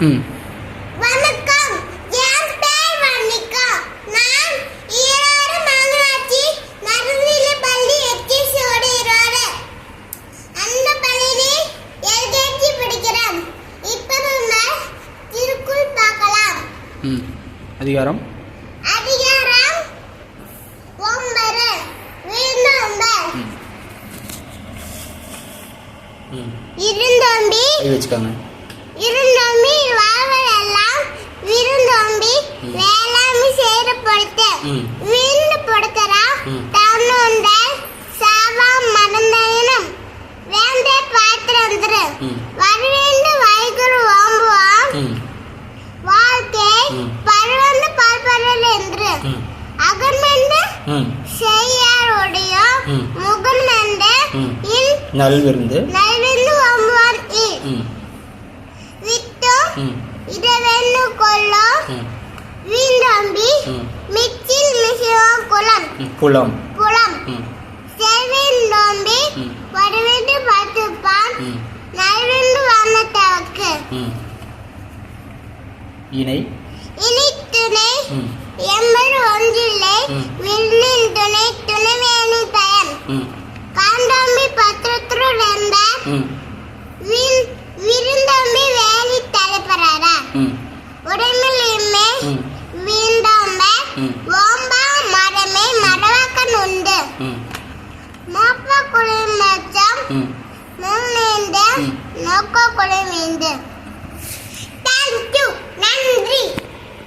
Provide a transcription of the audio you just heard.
ம். வணக்கம். என் பேர் நான் ஈரோடு மாநகராட்சி நடுநிலை பள்ளி ஈரோடு. அந்த பள்ளியில் எல்கேஜி படிக்கிறேன். இப்போ நம்ம திருக்குள் பார்க்கலாம். ம். அதிகாரம்? அதிகாரம் ஒன்பது. விருந்தோம்பல். ம். இருந்தோம்பி. வச்சுக்காங்க. இருந்தோம்பி வாழ்வதெல்லாம் விருந்தோம்பி ம். வேளாண்மை செய்து பொடுத்தரா ம். தன்னுண்ட சாவா மறந்தனும் வேந்தே பாத்திரந்திரு ம். வரவேண்டு வைகுரு ஓம்புவான். வாழ்க்கை. பருவந்து பார்ப்பரல் என்று. ம். அகன்மெண்டு ம். செய்யாருடைய ம். முகன்மெண்டு ம். இல் நல்விருந்து. நல்வெந்து ஓம்புவான் விட்டு ம். இடவென்னு கொல்லோ ம். வீண்டம்பி ம். மிச்சில் மிசிவம் குளம். குளம். குளம். செல்வெண்டோம்பி ம். வடவெண்டு பார்த்துப்பான். ம். நல்வெண்டு வானத்தவக்கு இணை. இனி துணை. ம். எம்பது ஒன்றில்லை. விண்ணின் துணை துணைவேணி பயன் காண்டம்பி பத்திரத்துருந்த ம். வீண் விருந்தம்பி வேலி தலைப்பறாரா உடம்பில் இம்மே வீண்டோம்ப குளிர்மச்சம் ம் முன்னேந்து ம். நோக்க தேங்க்யூ நன்றி